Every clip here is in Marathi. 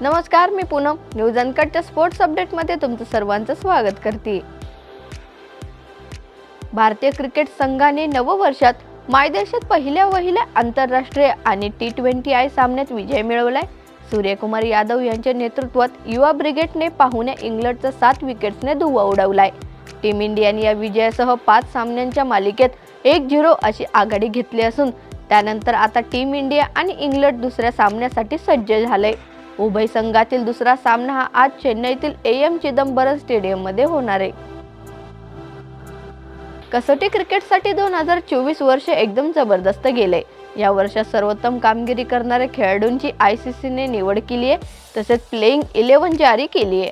नमस्कार मी पूनम. न्यूज अनकटच्या स्पोर्ट्स अपडेटमध्ये तुमचं सर्वांचं स्वागत करते. भारतीय क्रिकेट संघाने नववर्षात मायदेशात पहिल्या वहिल्या आंतरराष्ट्रीय आणि टी ट्वेंटी आय सामन्यात विजय मिळवलाय. सूर्यकुमार यादव यांच्या नेतृत्वात युवा ब्रिगेडने पाहुण्या इंग्लंडचा सात विकेट्सने धुवा उडवलाय. टीम इंडियाने या विजयासह पाच सामन्यांच्या मालिकेत एक झिरो अशी आघाडी घेतली असून त्यानंतर आता टीम इंडिया आणि इंग्लंड दुसऱ्या सामन्यासाठी सज्ज झालंय. उभय संघातील दुसरा सामना हा आज चेन्नईतील ए एम चिदंबरम स्टेडियममध्ये होणार आहे. कसोटी क्रिकेटसाठी दोन हजार चोवीस वर्ष एकदम जबरदस्त गेले. या वर्षात सर्वोत्तम कामगिरी करणाऱ्या खेळाडूंची आय सी सीने निवड केली आहे तसेच प्लेईंग इलेव्हन जारी केली आहे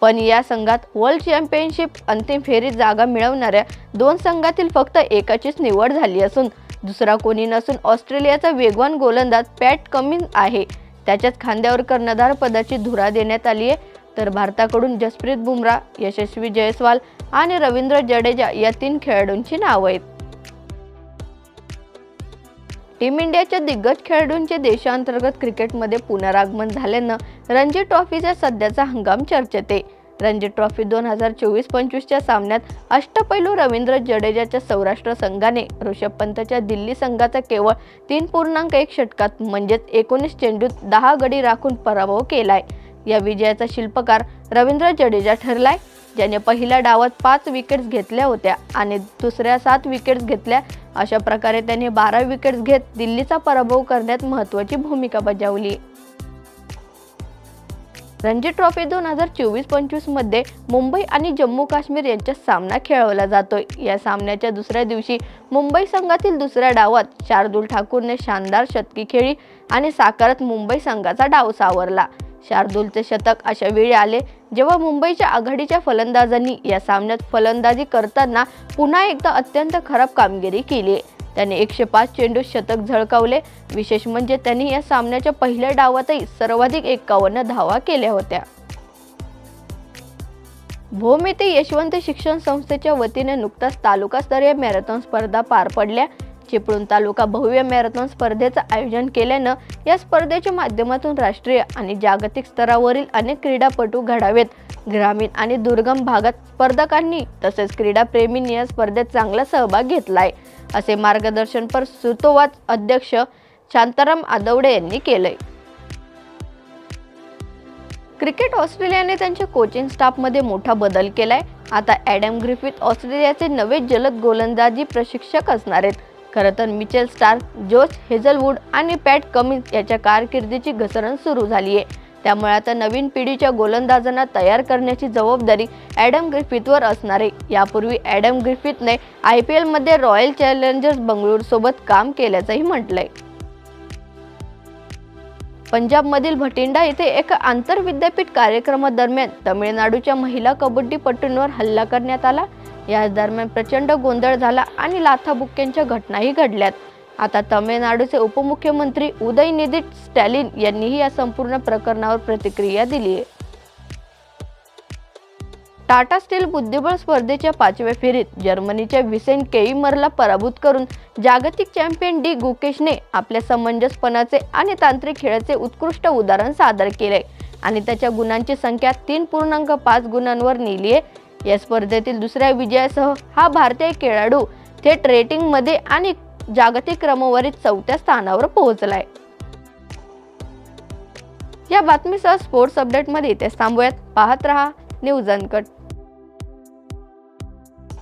पण या संघात वर्ल्ड चॅम्पियनशिप अंतिम फेरीत जागा मिळवणाऱ्या दोन संघातील फक्त एकाचीच निवड झाली असून दुसरा कोणी नसून ऑस्ट्रेलियाचा वेगवान गोलंदाज पॅट कमिन आहे. त्याच्याच खांद्यावर कर्णधार पदाची धुरा देण्यात आली आहे तर भारताकडून जसप्रीत बुमराह यशस्वी जयस्वाल आणि रवींद्र जडेजा या तीन खेळाडूंची नावं आहेत. टीम इंडियाच्या दिग्गज खेळाडूंचे देशांतर्गत क्रिकेटमध्ये पुनरागमन झाल्यानं रणजी ट्रॉफीचा सध्याचा हंगाम चर्चेत आहे. रणजी ट्रॉफी दोन हजार चोवीस पंचवीसच्या सामन्यात अष्टपैलू रवींद्र जडेजाच्या सौराष्ट्र संघाने ऋषभ पंतच्या दिल्ली संघाचा केवळ तीन पूर्णांक एक षटकात म्हणजेच एकोणीस चेंडूत दहा गडी राखून पराभव केलाय. या विजयाचा शिल्पकार रवींद्र जडेजा ठरलाय ज्याने पहिल्या डावात पाच विकेट्स घेतल्या होत्या आणि दुसऱ्या सात विकेट्स घेतल्या. अशा प्रकारे त्याने बारा विकेट्स घेत दिल्लीचा पराभव करण्यात महत्त्वाची भूमिका बजावली. रणजी ट्रॉफी दोन हजार चोवीस पंचवीसमध्ये मुंबई आणि जम्मू काश्मीर यांच्यात सामना खेळवला जातोय. या सामन्याच्या दुसऱ्या दिवशी मुंबई संघातील दुसऱ्या डावात शार्दूल ठाकूरने शानदार शतकी खेळी आणि साकारत मुंबई संघाचा डाव सावरला. शार्दूलचे शतक अशा वेळी आले जेव्हा मुंबईच्या आघाडीच्या फलंदाजांनी या सामन्यात फलंदाजी करताना पुन्हा एकदा अत्यंत खराब कामगिरी केली. आहे त्याने एकशे पाच चेंडू शतक झळकावले. विशेष म्हणजे त्यांनी या सामन्याच्या पहिल्या डावातही सर्वाधिक एक्कावन्न धावा केल्या होत्या. भोम येथे यशवंत शिक्षण संस्थेच्या वतीने नुकताच तालुकास्तरीय मॅरेथॉन स्पर्धा पार पडल्या. चिपळूण तालुका भव्य मॅरेथॉन स्पर्धेचं आयोजन केल्यानं या स्पर्धेच्या माध्यमातून राष्ट्रीय आणि जागतिक स्तरावरील अनेक क्रीडापटू घडावेत. ग्रामीण आणि दुर्गम भागात स्पर्धकांनी तसेच क्रीडाप्रेमींनी या स्पर्धेत चांगला सहभाग घेतलाय असे मार्गदर्शनपर सुतोवाद अध्यक्ष शांताराम आदवडे यांनी केलंय. क्रिकेट ऑस्ट्रेलियाने त्यांच्या कोचिंग स्टाफमध्ये मोठा बदल केलाय. आता ॲडम ग्रिफिथ ऑस्ट्रेलियाचे नवे जलद गोलंदाजी प्रशिक्षक असणार आहेत. खरं तर मिचेल स्टार जोश हेझलवूड आणि पॅट कमिन्स याच्या कारकिर्दीची घसरण सुरू झाली आहे. त्यामुळे आता नवीन पिढीच्या गोलंदाजांना तयार करण्याची जबाबदारी ॲडम ग्रिफिथवर असणार आहे. यापूर्वी ॲडम ग्रिफिथने आय पी एलमध्ये रॉयल चॅलेंजर्स बंगळुरूसोबत काम केल्याचंही म्हटलंय. पंजाबमधील भटिंडा येथे एका आंतरविद्यापीठ कार्यक्रमादरम्यान तमिळनाडूच्या महिला कबड्डीपटूंवर हल्ला करण्यात आला. या दरम्यान प्रचंड गोंधळ झाला आणि लाथाबुक्क्यांच्या घटनाही घडल्यात. आता तमिळनाडूचे उपमुख्यमंत्री उदयनिधी स्टॅलिन यांनीही या संपूर्ण प्रकरणावर प्रतिक्रिया दिली आहे. टाटा स्टील बुद्धिबळ स्पर्धेच्या पाचव्या फेरीत जर्मनीच्या विसेन केईमरला पराभूत करून जागतिक चॅम्पियन डी गुकेशने आपल्या समंजसपणाचे आणि तांत्रिक खेळाचे उत्कृष्ट उदाहरण सादर केले. आणि त्याच्या गुणांची संख्या तीन पूर्णांक पाच गुणांवर नेली आहे. या स्पर्धेतील दुसऱ्या विजयासह हा भारतीय खेळाडू थेट रेटिंगमध्ये आणि जागतिक क्रमवारीत चौथ्या स्थानावर पोहोचलाय. या बातमीसह स्पोर्ट्स अपडेटमध्ये इथेच थांबूयात. पाहत रहा न्यूज अनकट.